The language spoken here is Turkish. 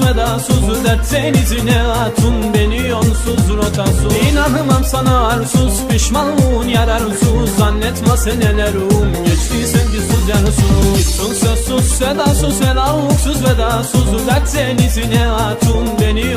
vedasız Dert denizine atun beni yonsuz rotasız İnanmam sana arsuz pişmanlığın yararsız. Zannetme senelerim um, geçti sevgisiz yarsız Gittin sözsüz ve da vedasız Dert denizine atun beni yonsuz